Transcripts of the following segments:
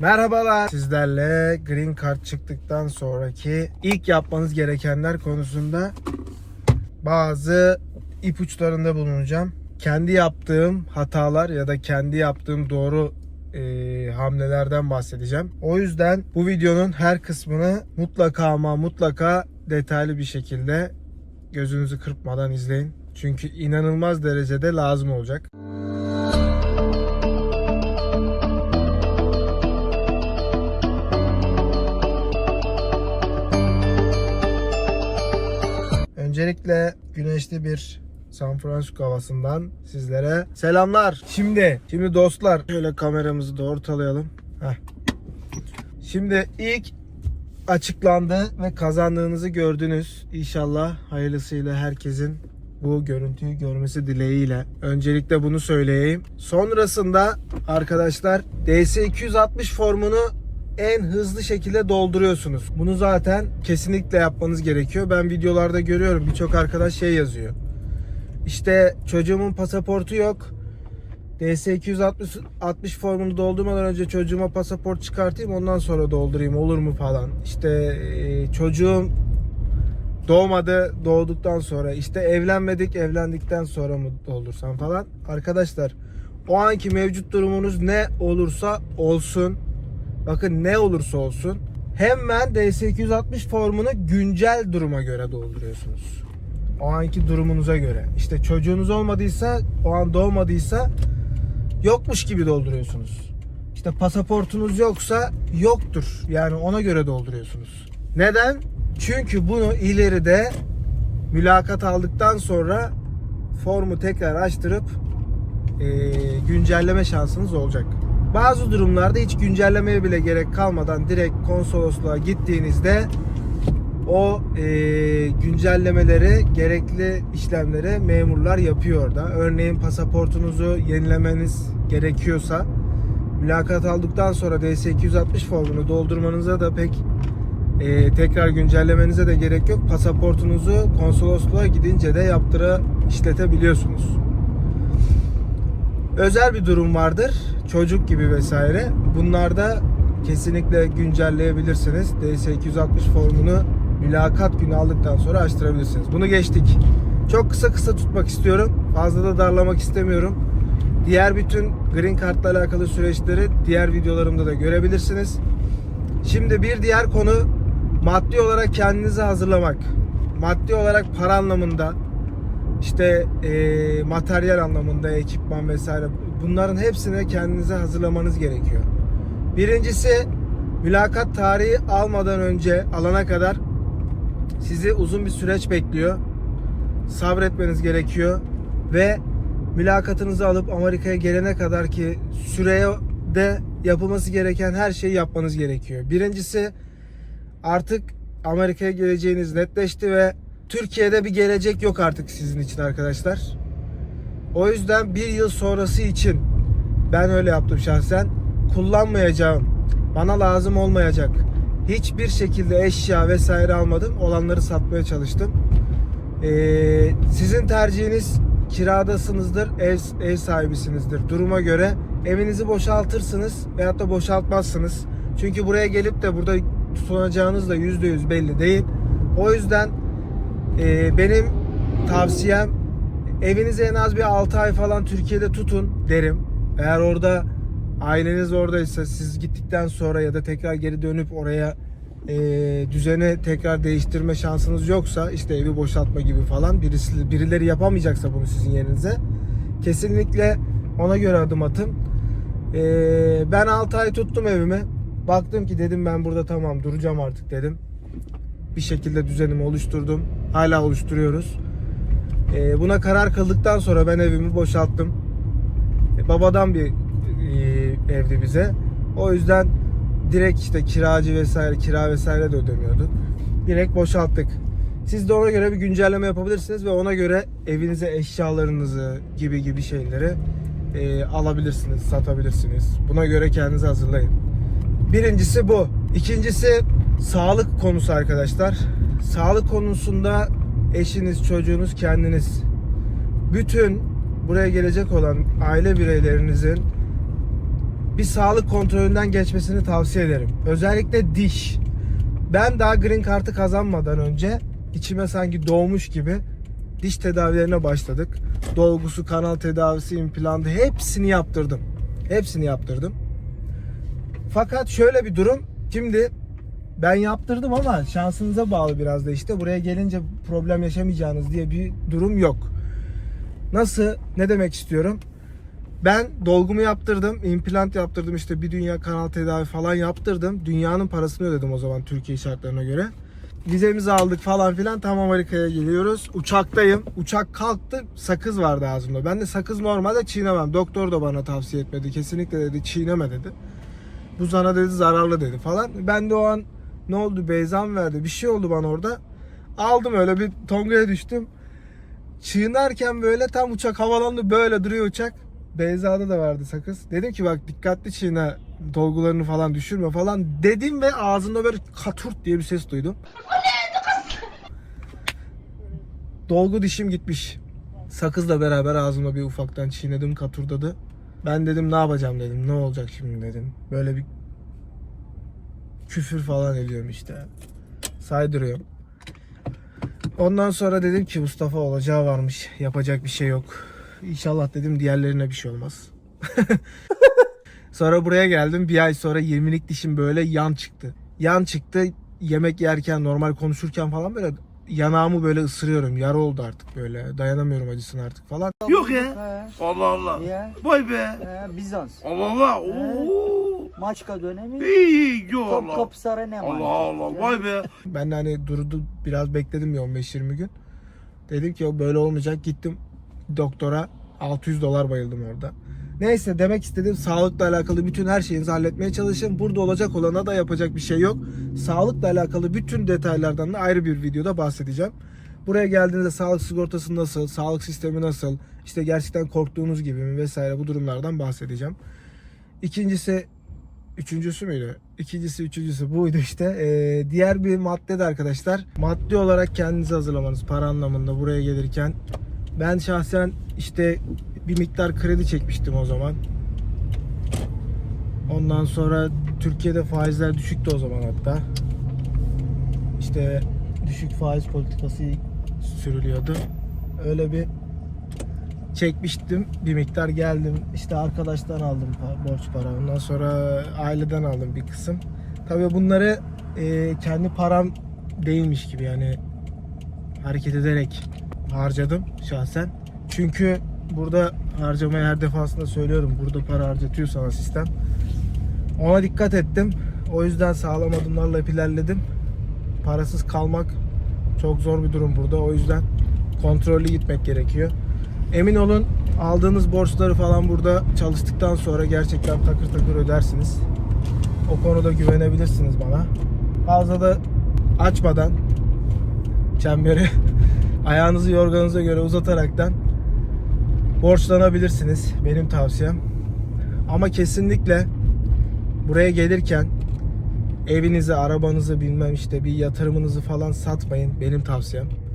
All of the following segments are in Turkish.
Merhabalar. Sizlerle Green Card çıktıktan sonraki ilk yapmanız gerekenler konusunda bazı ipuçlarında bulunacağım. Kendi yaptığım hatalar ya da kendi yaptığım doğru e, hamlelerden bahsedeceğim. O yüzden bu videonun her kısmını mutlaka ama mutlaka detaylı bir şekilde gözünüzü kırpmadan izleyin. Çünkü inanılmaz derecede lazım olacak. Öncelikle güneşli bir San Francisco havasından sizlere selamlar. Şimdi, şimdi dostlar şöyle kameramızı da ortalayalım. Heh. Şimdi ilk açıklandı ve kazandığınızı gördünüz. İnşallah hayırlısıyla herkesin bu görüntüyü görmesi dileğiyle. Öncelikle bunu söyleyeyim. Sonrasında arkadaşlar DS260 formunu en hızlı şekilde dolduruyorsunuz. Bunu zaten kesinlikle yapmanız gerekiyor. Ben videolarda görüyorum birçok arkadaş şey yazıyor. İşte çocuğumun pasaportu yok. DS260 60 formunu doldurmadan önce çocuğuma pasaport çıkartayım ondan sonra doldurayım olur mu falan. İşte e, çocuğum doğmadı doğduktan sonra işte evlenmedik evlendikten sonra mı doldursam falan. Arkadaşlar o anki mevcut durumunuz ne olursa olsun bakın ne olursa olsun hemen DS260 formunu güncel duruma göre dolduruyorsunuz. O anki durumunuza göre. İşte çocuğunuz olmadıysa, o an doğmadıysa yokmuş gibi dolduruyorsunuz. İşte pasaportunuz yoksa yoktur. Yani ona göre dolduruyorsunuz. Neden? Çünkü bunu ileride mülakat aldıktan sonra formu tekrar açtırıp e, güncelleme şansınız olacak. Bazı durumlarda hiç güncellemeye bile gerek kalmadan direkt konsolosluğa gittiğinizde o e, güncellemeleri, gerekli işlemleri memurlar yapıyor da. Örneğin pasaportunuzu yenilemeniz gerekiyorsa mülakat aldıktan sonra DS260 formunu doldurmanıza da pek e, tekrar güncellemenize de gerek yok. Pasaportunuzu konsolosluğa gidince de yaptıra işletebiliyorsunuz. Özel bir durum vardır. Çocuk gibi vesaire. Bunlarda kesinlikle güncelleyebilirsiniz. DS260 formunu mülakat günü aldıktan sonra açtırabilirsiniz. Bunu geçtik. Çok kısa kısa tutmak istiyorum. Fazla da darlamak istemiyorum. Diğer bütün Green Card'la alakalı süreçleri diğer videolarımda da görebilirsiniz. Şimdi bir diğer konu maddi olarak kendinizi hazırlamak. Maddi olarak para anlamında işte e, materyal anlamında ekipman vesaire bunların hepsine kendinize hazırlamanız gerekiyor. Birincisi mülakat tarihi almadan önce alana kadar sizi uzun bir süreç bekliyor. Sabretmeniz gerekiyor ve mülakatınızı alıp Amerika'ya gelene kadar ki süreye de yapılması gereken her şeyi yapmanız gerekiyor. Birincisi artık Amerika'ya geleceğiniz netleşti ve Türkiye'de bir gelecek yok artık sizin için arkadaşlar. O yüzden bir yıl sonrası için ben öyle yaptım şahsen. Kullanmayacağım. Bana lazım olmayacak. Hiçbir şekilde eşya vesaire almadım. Olanları satmaya çalıştım. Ee, sizin tercihiniz kiradasınızdır, ev, ev sahibisinizdir. Duruma göre evinizi boşaltırsınız veyahut da boşaltmazsınız. Çünkü buraya gelip de burada tutunacağınız da %100 belli değil. O yüzden e, benim tavsiyem evinizi en az bir 6 ay falan Türkiye'de tutun derim. Eğer orada aileniz oradaysa siz gittikten sonra ya da tekrar geri dönüp oraya e, düzeni tekrar değiştirme şansınız yoksa işte evi boşaltma gibi falan birisi birileri yapamayacaksa bunu sizin yerinize kesinlikle ona göre adım atın. E, ben 6 ay tuttum evimi. Baktım ki dedim ben burada tamam duracağım artık dedim. Bir şekilde düzenimi oluşturdum. Hala oluşturuyoruz. E, buna karar kıldıktan sonra ben evimi boşalttım. E, babadan bir e, evdi bize. O yüzden direkt işte kiracı vesaire kira vesaire de ödemiyorduk. Direkt boşalttık. Siz de ona göre bir güncelleme yapabilirsiniz ve ona göre evinize eşyalarınızı gibi gibi şeyleri e, alabilirsiniz, satabilirsiniz. Buna göre kendinizi hazırlayın. Birincisi bu. İkincisi sağlık konusu arkadaşlar. Sağlık konusunda eşiniz, çocuğunuz, kendiniz bütün buraya gelecek olan aile bireylerinizin bir sağlık kontrolünden geçmesini tavsiye ederim. Özellikle diş. Ben daha green kartı kazanmadan önce içime sanki doğmuş gibi diş tedavilerine başladık. Dolgusu, kanal tedavisi, implantı hepsini yaptırdım. Hepsini yaptırdım. Fakat şöyle bir durum. Şimdi ben yaptırdım ama şansınıza bağlı biraz da işte. Buraya gelince problem yaşamayacağınız diye bir durum yok. Nasıl? Ne demek istiyorum? Ben dolgumu yaptırdım, implant yaptırdım işte bir dünya kanal tedavi falan yaptırdım. Dünyanın parasını ödedim o zaman Türkiye şartlarına göre. Vizemizi aldık falan filan tam Amerika'ya geliyoruz. Uçaktayım. Uçak kalktı sakız vardı ağzımda. Ben de sakız normalde çiğnemem. Doktor da bana tavsiye etmedi. Kesinlikle dedi çiğneme dedi. Bu sana dedi zararlı dedi falan. Ben de o an ne oldu beyzam verdi. Bir şey oldu bana orada. Aldım öyle bir tongaya düştüm. Çiğnerken böyle tam uçak havalandı böyle duruyor uçak. Beyza'da da vardı sakız. Dedim ki bak dikkatli çiğne dolgularını falan düşürme falan dedim ve ağzımda böyle katurt diye bir ses duydum. Dolgu dişim gitmiş. Sakızla beraber ağzımda bir ufaktan çiğnedim katurdadı. Ben dedim ne yapacağım dedim. Ne olacak şimdi dedim. Böyle bir küfür falan ediyorum işte. Saydırıyorum. Ondan sonra dedim ki Mustafa olacağı varmış. Yapacak bir şey yok. İnşallah dedim diğerlerine bir şey olmaz. sonra buraya geldim. Bir ay sonra 20'lik dişim böyle yan çıktı. Yan çıktı. Yemek yerken normal konuşurken falan böyle yanağımı böyle ısırıyorum. Yara oldu artık böyle. Dayanamıyorum acısına artık falan. Yok ya. He, Allah Allah. ya, Vay be. he, Bizans. Allah Allah. Oo. Maçka dönemi. İyi iyi Allah. Topkapı ne Allah Allah. Vay be. Ben de hani durdu biraz bekledim bir 15-20 gün. Dedim ki o böyle olmayacak. Gittim doktora 600 dolar bayıldım orada. Neyse demek istediğim sağlıkla alakalı bütün her şeyinizi halletmeye çalışın. Burada olacak olana da yapacak bir şey yok. Sağlıkla alakalı bütün detaylardan da ayrı bir videoda bahsedeceğim. Buraya geldiğinizde sağlık sigortası nasıl, sağlık sistemi nasıl, işte gerçekten korktuğunuz gibi mi vesaire bu durumlardan bahsedeceğim. İkincisi Üçüncüsü müydü? İkincisi, üçüncüsü buydu işte. Ee, diğer bir madde de arkadaşlar. Maddi olarak kendinizi hazırlamanız para anlamında buraya gelirken. Ben şahsen işte bir miktar kredi çekmiştim o zaman. Ondan sonra Türkiye'de faizler düşüktü o zaman hatta. İşte düşük faiz politikası sürülüyordu. Öyle bir çekmiştim bir miktar geldim. İşte arkadaştan aldım borç para. Ondan sonra aileden aldım bir kısım. Tabii bunları e, kendi param değilmiş gibi yani hareket ederek harcadım şahsen. Çünkü burada harcamayı her defasında söylüyorum. Burada para harcatıyor sana sistem. Ona dikkat ettim. O yüzden sağlam adımlarla hep ilerledim. Parasız kalmak çok zor bir durum burada. O yüzden kontrollü gitmek gerekiyor Emin olun aldığınız borçları falan burada çalıştıktan sonra gerçekten takır takır ödersiniz. O konuda güvenebilirsiniz bana. Fazla da açmadan çemberi ayağınızı yorganınıza göre uzataraktan borçlanabilirsiniz. Benim tavsiyem. Ama kesinlikle buraya gelirken evinizi, arabanızı bilmem işte bir yatırımınızı falan satmayın. Benim tavsiyem.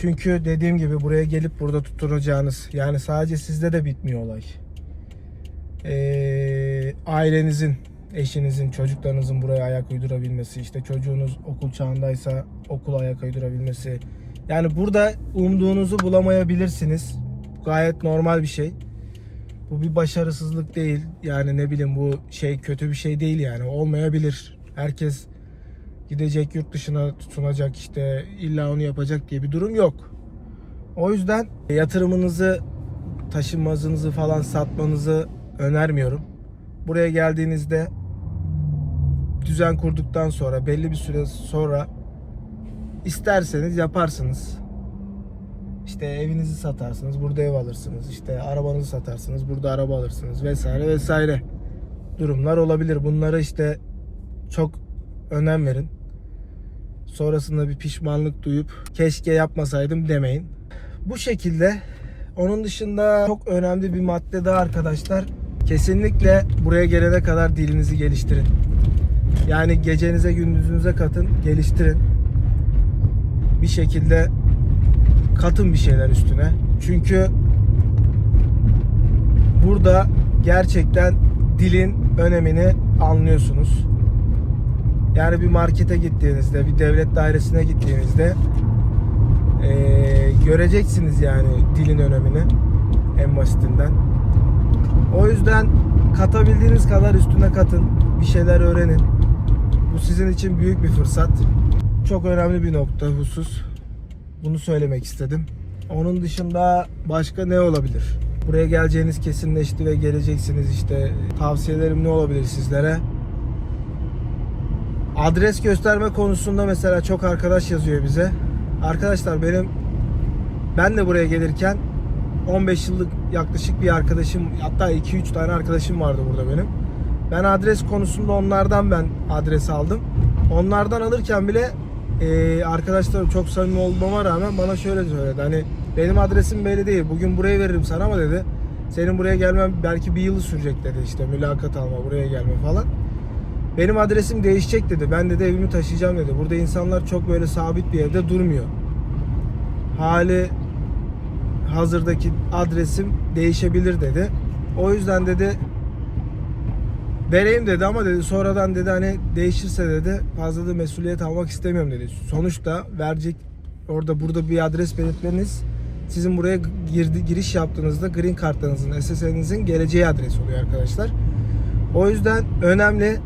Çünkü dediğim gibi buraya gelip burada tutturacağınız yani sadece sizde de bitmiyor olay. Ee, ailenizin, eşinizin, çocuklarınızın buraya ayak uydurabilmesi, işte çocuğunuz okul çağındaysa okul ayak uydurabilmesi. Yani burada umduğunuzu bulamayabilirsiniz. Gayet normal bir şey. Bu bir başarısızlık değil. Yani ne bileyim bu şey kötü bir şey değil yani. Olmayabilir. Herkes gidecek yurt dışına tutunacak işte illa onu yapacak diye bir durum yok. O yüzden yatırımınızı taşınmazınızı falan satmanızı önermiyorum. Buraya geldiğinizde düzen kurduktan sonra belli bir süre sonra isterseniz yaparsınız. İşte evinizi satarsınız, burada ev alırsınız. İşte arabanızı satarsınız, burada araba alırsınız vesaire vesaire. Durumlar olabilir. Bunlara işte çok önem verin. Sonrasında bir pişmanlık duyup keşke yapmasaydım demeyin. Bu şekilde onun dışında çok önemli bir madde daha arkadaşlar. Kesinlikle buraya gelene kadar dilinizi geliştirin. Yani gecenize gündüzünüze katın, geliştirin. Bir şekilde katın bir şeyler üstüne. Çünkü burada gerçekten dilin önemini anlıyorsunuz. Yani bir markete gittiğinizde, bir devlet dairesine gittiğinizde eee, göreceksiniz yani dilin önemini en basitinden. O yüzden katabildiğiniz kadar üstüne katın. Bir şeyler öğrenin. Bu sizin için büyük bir fırsat. Çok önemli bir nokta husus. Bunu söylemek istedim. Onun dışında başka ne olabilir? Buraya geleceğiniz kesinleşti ve geleceksiniz işte. Tavsiyelerim ne olabilir sizlere? Adres gösterme konusunda mesela çok arkadaş yazıyor bize. Arkadaşlar benim ben de buraya gelirken 15 yıllık yaklaşık bir arkadaşım hatta 2-3 tane arkadaşım vardı burada benim. Ben adres konusunda onlardan ben adres aldım. Onlardan alırken bile e, arkadaşlarım çok samimi olmama rağmen bana şöyle söyledi. Hani benim adresim belli değil. Bugün burayı veririm sana ama dedi. Senin buraya gelmem belki bir yılı sürecek dedi işte mülakat alma buraya gelme falan. Benim adresim değişecek dedi. Ben dedi evimi taşıyacağım dedi. Burada insanlar çok böyle sabit bir evde durmuyor. Hali hazırdaki adresim değişebilir dedi. O yüzden dedi vereyim dedi ama dedi sonradan dedi hani değişirse dedi fazla da mesuliyet almak istemiyorum dedi. Sonuçta verecek orada burada bir adres belirtmeniz sizin buraya girdi, giriş yaptığınızda green kartlarınızın, SSN'inizin geleceği adresi oluyor arkadaşlar. O yüzden önemli.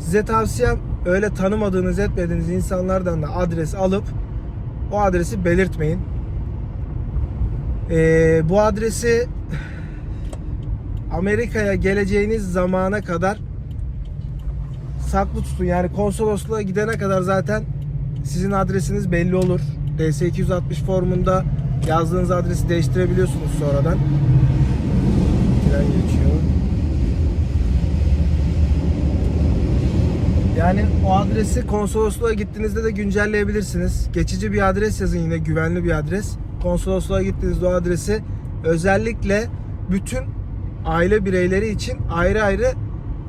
Size tavsiyem öyle tanımadığınız etmediğiniz insanlardan da adres alıp o adresi belirtmeyin. Ee, bu adresi Amerika'ya geleceğiniz zamana kadar saklı tutun. Yani konsolosluğa gidene kadar zaten sizin adresiniz belli olur. DS260 formunda yazdığınız adresi değiştirebiliyorsunuz sonradan. Tren geçiyor. Yani o adresi konsolosluğa gittiğinizde de güncelleyebilirsiniz. Geçici bir adres yazın yine güvenli bir adres. Konsolosluğa gittiğinizde o adresi özellikle bütün aile bireyleri için ayrı ayrı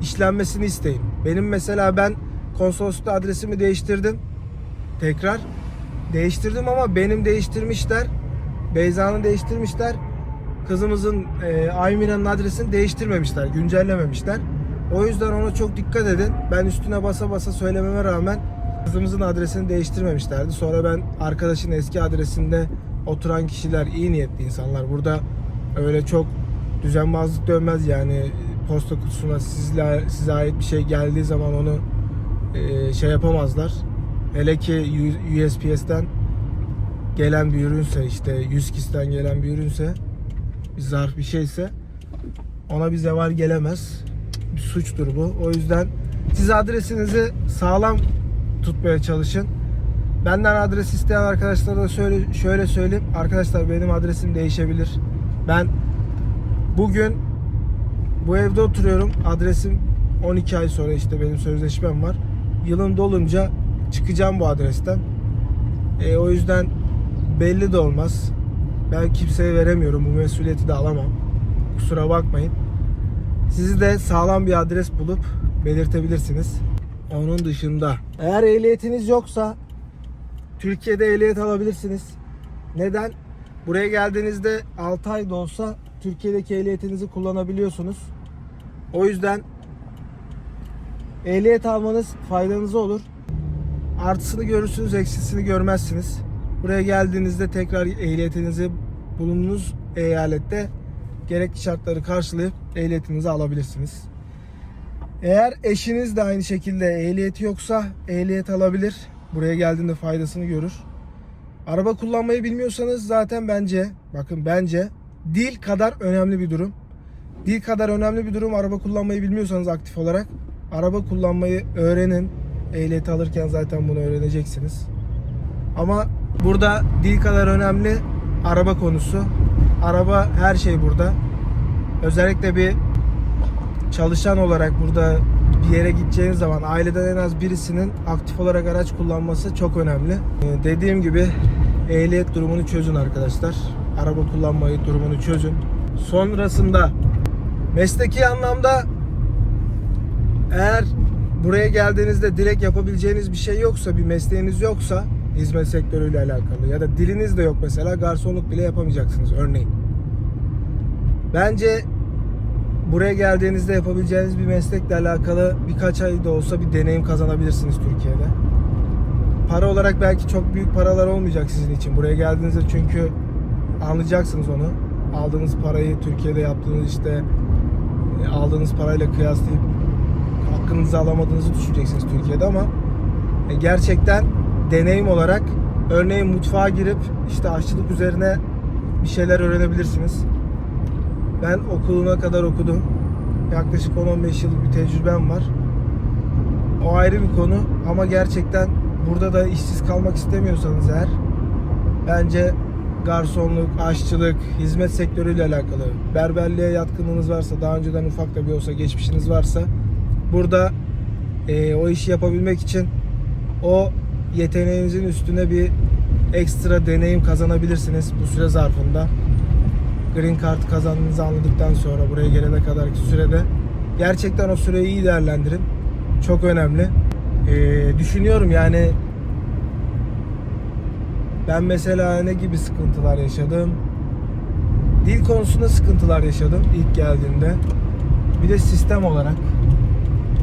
işlenmesini isteyin. Benim mesela ben konsoloslukta adresimi değiştirdim. Tekrar değiştirdim ama benim değiştirmişler. Beyza'nın değiştirmişler. Kızımızın e, Aymira'nın adresini değiştirmemişler, güncellememişler. O yüzden ona çok dikkat edin. Ben üstüne basa basa söylememe rağmen kızımızın adresini değiştirmemişlerdi. Sonra ben arkadaşın eski adresinde oturan kişiler iyi niyetli insanlar. Burada öyle çok düzenbazlık dönmez yani posta kutusuna sizle, size ait bir şey geldiği zaman onu e, şey yapamazlar. Hele ki USPS'ten gelen bir ürünse işte 100 kisten gelen bir ürünse bir zarf bir şeyse ona bir zeval gelemez. Bir suçtur bu. O yüzden siz adresinizi sağlam tutmaya çalışın. Benden adres isteyen arkadaşlara da söyle, şöyle söyleyeyim. Arkadaşlar benim adresim değişebilir. Ben bugün bu evde oturuyorum. Adresim 12 ay sonra işte benim sözleşmem var. Yılın dolunca çıkacağım bu adresten. E, o yüzden belli de olmaz. Ben kimseye veremiyorum. Bu mesuliyeti de alamam. Kusura bakmayın. Sizi de sağlam bir adres bulup belirtebilirsiniz. Onun dışında eğer ehliyetiniz yoksa Türkiye'de ehliyet alabilirsiniz. Neden? Buraya geldiğinizde 6 ay da olsa Türkiye'deki ehliyetinizi kullanabiliyorsunuz. O yüzden ehliyet almanız faydanıza olur. Artısını görürsünüz, eksisini görmezsiniz. Buraya geldiğinizde tekrar ehliyetinizi bulunduğunuz eyalette gerekli şartları karşılayıp ehliyetinizi alabilirsiniz. Eğer eşiniz de aynı şekilde ehliyeti yoksa ehliyet alabilir. Buraya geldiğinde faydasını görür. Araba kullanmayı bilmiyorsanız zaten bence, bakın bence dil kadar önemli bir durum. Dil kadar önemli bir durum araba kullanmayı bilmiyorsanız aktif olarak araba kullanmayı öğrenin. Ehliyeti alırken zaten bunu öğreneceksiniz. Ama burada dil kadar önemli araba konusu. Araba her şey burada. Özellikle bir çalışan olarak burada bir yere gideceğiniz zaman aileden en az birisinin aktif olarak araç kullanması çok önemli. Ee, dediğim gibi ehliyet durumunu çözün arkadaşlar. Araba kullanmayı durumunu çözün. Sonrasında mesleki anlamda eğer buraya geldiğinizde direkt yapabileceğiniz bir şey yoksa, bir mesleğiniz yoksa hizmet sektörüyle alakalı ya da diliniz de yok mesela garsonluk bile yapamayacaksınız örneğin. Bence buraya geldiğinizde yapabileceğiniz bir meslekle alakalı birkaç ay da olsa bir deneyim kazanabilirsiniz Türkiye'de. Para olarak belki çok büyük paralar olmayacak sizin için. Buraya geldiğinizde çünkü anlayacaksınız onu. Aldığınız parayı Türkiye'de yaptığınız işte e, aldığınız parayla kıyaslayıp hakkınızı alamadığınızı düşüneceksiniz Türkiye'de ama e, gerçekten deneyim olarak örneğin mutfağa girip işte aşçılık üzerine bir şeyler öğrenebilirsiniz. Ben okuluna kadar okudum. Yaklaşık 10-15 yıllık bir tecrübem var. O ayrı bir konu ama gerçekten burada da işsiz kalmak istemiyorsanız eğer bence garsonluk, aşçılık, hizmet sektörüyle alakalı berberliğe yatkınlığınız varsa, daha önceden ufak da bir olsa geçmişiniz varsa burada e, o işi yapabilmek için o yeteneğinizin üstüne bir ekstra deneyim kazanabilirsiniz bu süre zarfında. Green Card kazandığınızı anladıktan sonra buraya gelene kadarki sürede gerçekten o süreyi iyi değerlendirin. Çok önemli. Ee, düşünüyorum yani ben mesela ne gibi sıkıntılar yaşadım? Dil konusunda sıkıntılar yaşadım ilk geldiğimde. Bir de sistem olarak.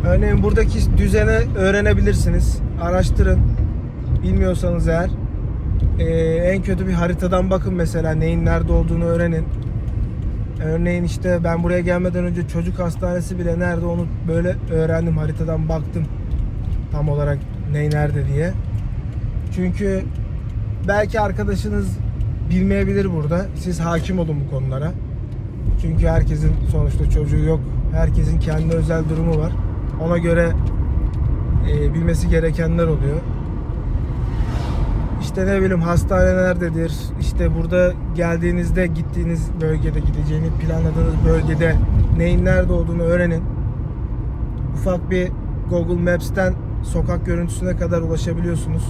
Örneğin buradaki düzene öğrenebilirsiniz. Araştırın. Bilmiyorsanız eğer. Ee, en kötü bir haritadan bakın mesela neyin nerede olduğunu öğrenin. Örneğin işte ben buraya gelmeden önce çocuk hastanesi bile nerede onu böyle öğrendim haritadan baktım. Tam olarak ney nerede diye. Çünkü belki arkadaşınız bilmeyebilir burada. Siz hakim olun bu konulara. Çünkü herkesin sonuçta çocuğu yok. Herkesin kendi özel durumu var. Ona göre e, bilmesi gerekenler oluyor. İşte ne bileyim hastane nerededir? İşte burada geldiğinizde gittiğiniz bölgede gideceğiniz planladığınız bölgede neyin nerede olduğunu öğrenin. Ufak bir Google Maps'ten sokak görüntüsüne kadar ulaşabiliyorsunuz.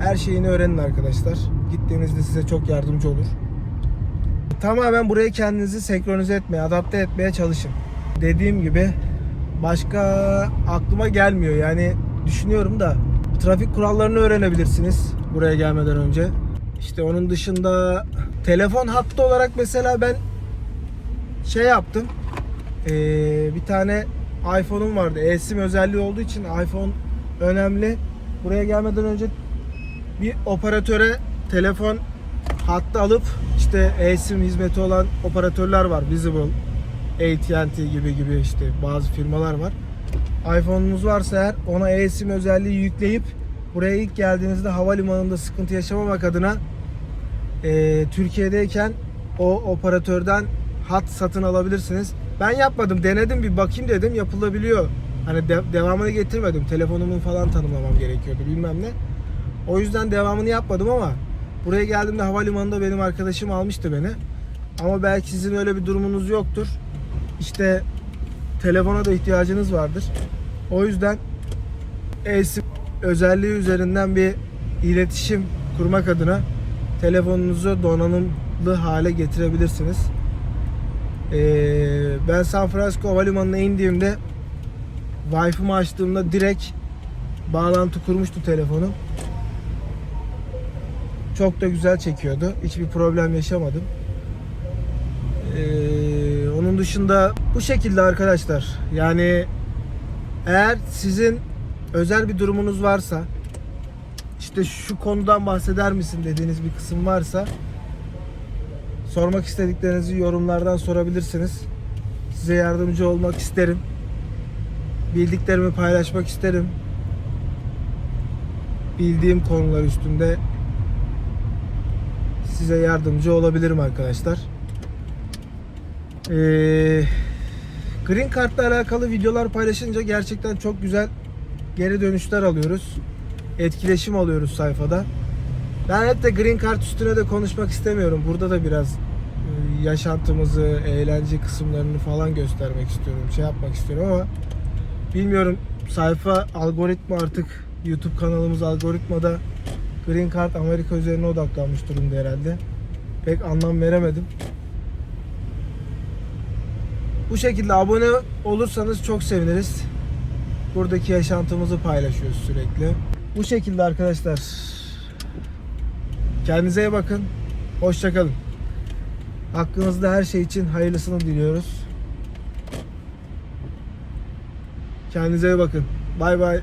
Her şeyini öğrenin arkadaşlar. Gittiğinizde size çok yardımcı olur. Tamamen buraya kendinizi senkronize etmeye, adapte etmeye çalışın. Dediğim gibi başka aklıma gelmiyor. Yani düşünüyorum da trafik kurallarını öğrenebilirsiniz buraya gelmeden önce. İşte onun dışında telefon hattı olarak mesela ben şey yaptım. Ee, bir tane iPhone'um vardı. eSIM özelliği olduğu için iPhone önemli. Buraya gelmeden önce bir operatöre telefon hattı alıp işte eSIM hizmeti olan operatörler var. Visible, AT&T gibi gibi işte bazı firmalar var. iPhone'unuz varsa eğer ona eSIM özelliği yükleyip buraya ilk geldiğinizde havalimanında sıkıntı yaşamamak adına e, Türkiye'deyken o operatörden hat satın alabilirsiniz. Ben yapmadım, denedim bir bakayım dedim yapılabiliyor. Hani de- devamını getirmedim. Telefonumu falan tanımlamam gerekiyordu bilmem ne. O yüzden devamını yapmadım ama buraya geldiğimde havalimanında benim arkadaşım almıştı beni. Ama belki sizin öyle bir durumunuz yoktur. İşte telefona da ihtiyacınız vardır. O yüzden eSIM özelliği üzerinden bir iletişim kurmak adına telefonunuzu donanımlı hale getirebilirsiniz. Ee, ben San Francisco Havalimanı'na indiğimde Wi-Fi'mi açtığımda direkt bağlantı kurmuştu telefonum. Çok da güzel çekiyordu. Hiçbir problem yaşamadım. Ee, onun dışında bu şekilde arkadaşlar. Yani eğer sizin özel bir durumunuz varsa işte şu konudan bahseder misin dediğiniz bir kısım varsa sormak istediklerinizi yorumlardan sorabilirsiniz. Size yardımcı olmak isterim. Bildiklerimi paylaşmak isterim. Bildiğim konular üstünde size yardımcı olabilirim arkadaşlar. Ee, Green Card'la alakalı videolar paylaşınca gerçekten çok güzel geri dönüşler alıyoruz. Etkileşim alıyoruz sayfada. Ben hep de Green Card üstüne de konuşmak istemiyorum. Burada da biraz e, yaşantımızı, eğlence kısımlarını falan göstermek istiyorum. Şey yapmak istiyorum ama bilmiyorum sayfa algoritma artık YouTube kanalımız algoritmada Green Card Amerika üzerine odaklanmış durumda herhalde. Pek anlam veremedim. Bu şekilde abone olursanız çok seviniriz. Buradaki yaşantımızı paylaşıyoruz sürekli. Bu şekilde arkadaşlar. Kendinize iyi bakın. Hoşçakalın. Hakkınızda her şey için hayırlısını diliyoruz. Kendinize iyi bakın. Bay bay.